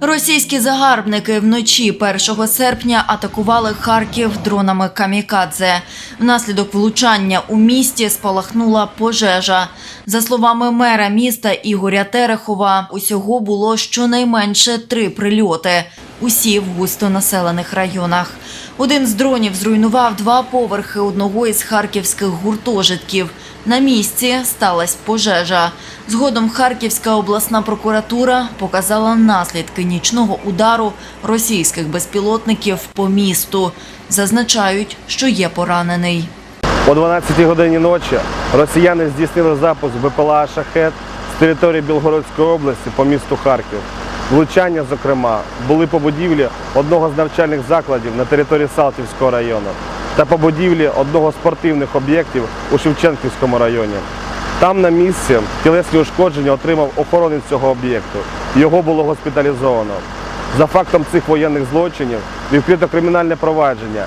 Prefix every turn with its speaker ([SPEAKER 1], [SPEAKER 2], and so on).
[SPEAKER 1] Російські загарбники вночі 1 серпня атакували Харків дронами камікадзе. Внаслідок влучання у місті спалахнула пожежа. За словами мера міста Ігоря Терехова, усього було щонайменше три прильоти. Усі в густонаселених районах. Один з дронів зруйнував два поверхи одного із харківських гуртожитків. На місці сталася пожежа. Згодом Харківська обласна прокуратура показала наслідки нічного удару російських безпілотників по місту. Зазначають, що є поранений.
[SPEAKER 2] О 12 годині ночі росіяни здійснили запуск БПЛА «Шахет» з території Білгородської області по місту Харків. Влучання, зокрема, були по будівлі одного з навчальних закладів на території Салтівського району та по будівлі одного з спортивних об'єктів у Шевченківському районі. Там на місці тілесні ушкодження отримав охоронець цього об'єкту. Його було госпіталізовано. За фактом цих воєнних злочинів відкрито кримінальне провадження